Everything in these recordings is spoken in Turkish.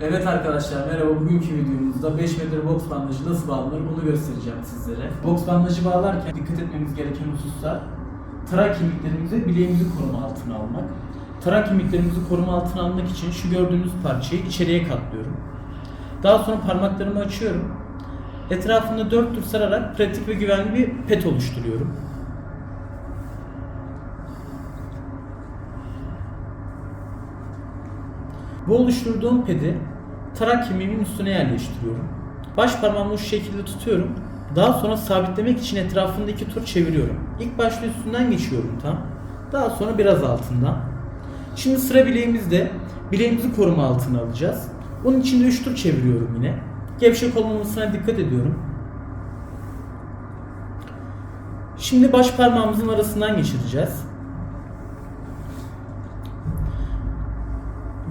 Evet arkadaşlar merhaba bugünkü videomuzda 5 metre boks bandajı nasıl bağlanır onu göstereceğim sizlere. Boks bandajı bağlarken dikkat etmemiz gereken hususlar tarak kemiklerimizi bileğimizi koruma altına almak. Tarak kemiklerimizi koruma altına almak için şu gördüğünüz parçayı içeriye katlıyorum. Daha sonra parmaklarımı açıyorum. Etrafında dört tur sararak pratik ve güvenli bir pet oluşturuyorum. Bu oluşturduğum pedi tarak kemiğimin üstüne yerleştiriyorum. Baş parmağımı şu şekilde tutuyorum. Daha sonra sabitlemek için etrafında iki tur çeviriyorum. İlk başta üstünden geçiyorum tam. Daha sonra biraz altından. Şimdi sıra bileğimizde. Bileğimizi koruma altına alacağız. Bunun için de 3 tur çeviriyorum yine. Gevşek olmamasına dikkat ediyorum. Şimdi baş parmağımızın arasından geçireceğiz.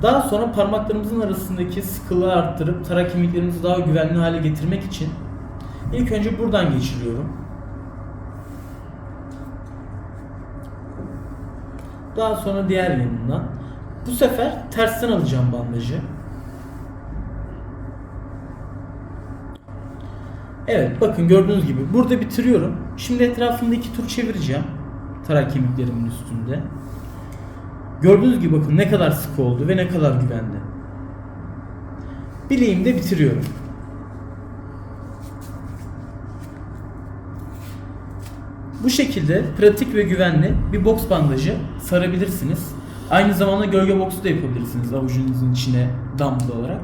Daha sonra parmaklarımızın arasındaki sıkılığı arttırıp tarak kemiklerimizi daha güvenli hale getirmek için ilk önce buradan geçiriyorum. Daha sonra diğer yanından. Bu sefer tersten alacağım bandajı. Evet bakın gördüğünüz gibi burada bitiriyorum. Şimdi etrafında iki tur çevireceğim. Tarak kemiklerimin üstünde. Gördüğünüz gibi bakın ne kadar sık oldu ve ne kadar güvenli. Bileğimde bitiriyorum. Bu şekilde pratik ve güvenli bir boks bandajı sarabilirsiniz. Aynı zamanda gölge boksu da yapabilirsiniz avucunuzun içine dumbbell olarak.